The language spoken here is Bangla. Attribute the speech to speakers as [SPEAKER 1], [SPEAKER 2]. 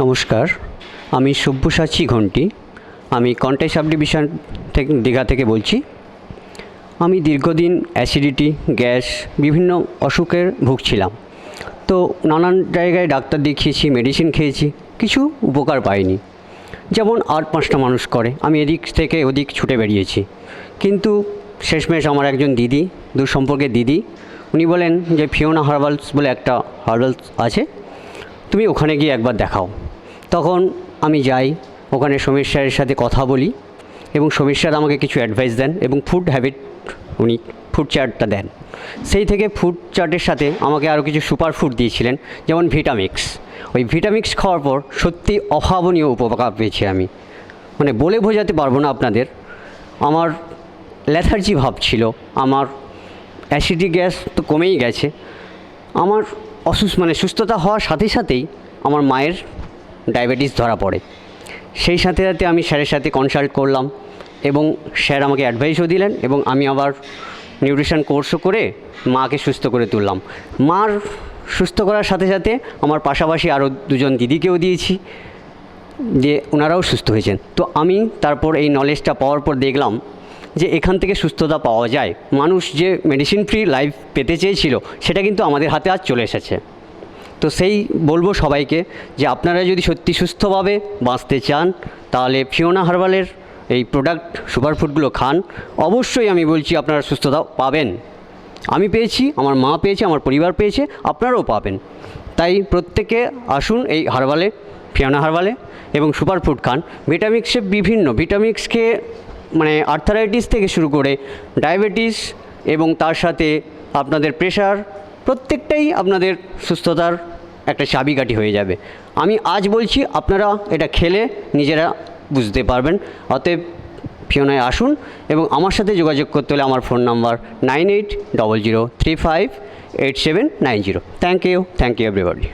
[SPEAKER 1] নমস্কার, আমি সব্যসাচী ঘন্টি। আমি কন্টাই সাব ডিভিশন থেকে দীঘা থেকে বলছি। আমি দীর্ঘদিন অ্যাসিডিটি, গ্যাস, বিভিন্ন অসুখের ভুগছিলাম। তো নানান জায়গায় ডাক্তার দেখিয়েছি, মেডিসিন খেয়েছি, কিছু উপকার পাইনি। যেমন আর পাঁচটা মানুষ করে, আমি এদিক থেকে ওদিক ছুটে বেরিয়েছি। কিন্তু শেষমেশ আমার একজন দিদি দূর সম্পর্কে দিদি, উনি বলেন যে, ফিওনা হার্বালস বলে একটা হার্বালস আছে, তুমি ওখানে গিয়ে একবার দেখাও। তখন আমি যাই, ওখানে সমীর স্যারের সাথে কথা বলি এবং সমীর স্যার আমাকে কিছু অ্যাডভাইস দেন এবং ফুড হ্যাবিট উনি ফুড চার্টটা দেন। সেই থেকে ফুড চার্টের সাথে আমাকে আরও কিছু সুপার ফুড দিয়েছিলেন, যেমন ভিটামিক্স ওই ভিটামিক্স খাওয়ার পর সত্যি অভাবনীয় উপকার পেয়েছি আমি। মানে বলে বোঝাতে পারব না আপনাদের, আমার ল্যাথার্জি ভাব ছিল, আমার অ্যাসিডিক গ্যাস তো কমেই গেছে, আমার অসুস্থ মানে সুস্থতা হওয়ার সাথে সাথেই আমার মায়ের ডায়াবেটিস ধরা পড়ে। সেই সাথে সাথে আমি স্যারের সাথে কনসাল্ট করলাম এবং স্যার আমাকে অ্যাডভাইসও দিলেন এবং আমি আবার নিউট্রিশন কোর্সও করে মাকে সুস্থ করে তুললাম। মার সুস্থ করার সাথে সাথে আমার পাশাপাশি আরও দুজন দিদিকেও দিয়েছি যে ওনারাও সুস্থ হয়েছেন। তো আমি তারপর এই নলেজটা পাওয়ার পর দেখলাম যে এখান থেকে সুস্থতা পাওয়া যায়। মানুষ যে মেডিসিন ফ্রি লাইফ পেতে চেয়েছিল, সেটা কিন্তু আমাদের হাতে আজ চলে এসেছে। তো সেই বলব সবাইকে যে আপনারা যদি সত্যি সুস্থভাবে বাঁচতে চান, তাহলে ফিওনা হার্বালের এই প্রোডাক্ট সুপার ফুডগুলো খান। অবশ্যই আমি বলছি আপনারা সুস্থতা পাবেন। আমি পেয়েছি, আমার মা পেয়েছে, আমার পরিবার পেয়েছে, আপনারাও পাবেন। তাই প্রত্যেকে আসুন এই হারবালে ফিয়ানা হারবালে এবং সুপার ফুড খান। ভিটামিক্সে বিভিন্ন ভিটামিক্স খেয়ে মানে আর্থারাইটিস থেকে শুরু করে ডায়াবেটিস এবং তার সাথে আপনাদের প্রেশার প্রত্যেকটাই আপনাদের সুস্থতার একটা চাবিকাঠি হয়ে যাবে। আমি আজ বলছি, আপনারা এটা খেলে নিজেরা বুঝতে পারবেন। অতএব ফিওনায় আসুন এবং আমার সাথে যোগাযোগ করতে হলে আমার phone number nine eight double zero three five eight seven nine zero. Thank you thank you everybody